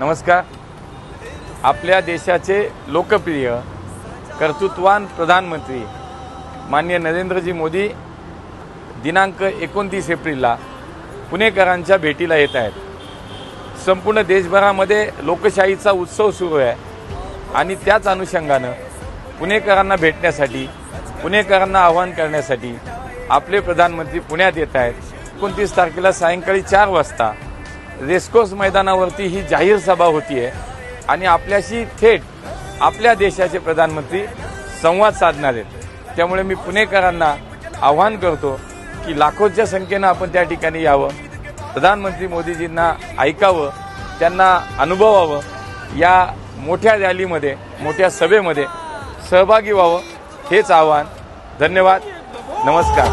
नमस्कार. आपल्या देशाचे लोकप्रिय कर्तृत्वान प्रधानमंत्री माननीय नरेंद्रजी मोदी दिनांक एकोणतीस एप्रिलला पुणेकरांच्या भेटीला येत आहेत. संपूर्ण देशभरामध्ये लोकशाहीचा उत्सव सुरू आहे आणि त्याच अनुषंगानं पुणेकरांना भेटण्यासाठी पुणेकरांना आवाहन करण्यासाठी आपले प्रधानमंत्री पुण्यात येत आहेत. एकोणतीस तारखेला सायंकाळी चार वाजता रेस्कोस मैदानावरती ही जाहीर सभा होतीये. आणि आपल्याशी थेट आपल्या देशाचे प्रधानमंत्री संवाद साधणार आहेत. त्यामुळे मी पुणेकरांना आवाहन करतो की लाखोच्या संख्येनं आपण त्या ठिकाणी यावं. प्रधानमंत्री मोदीजींना ऐकावं त्यांना अनुभवावं या मोठ्या रॅलीमध्ये मोठ्या सभेमध्ये सहभागी व्हावं हेच आवाहन. धन्यवाद. नमस्कार.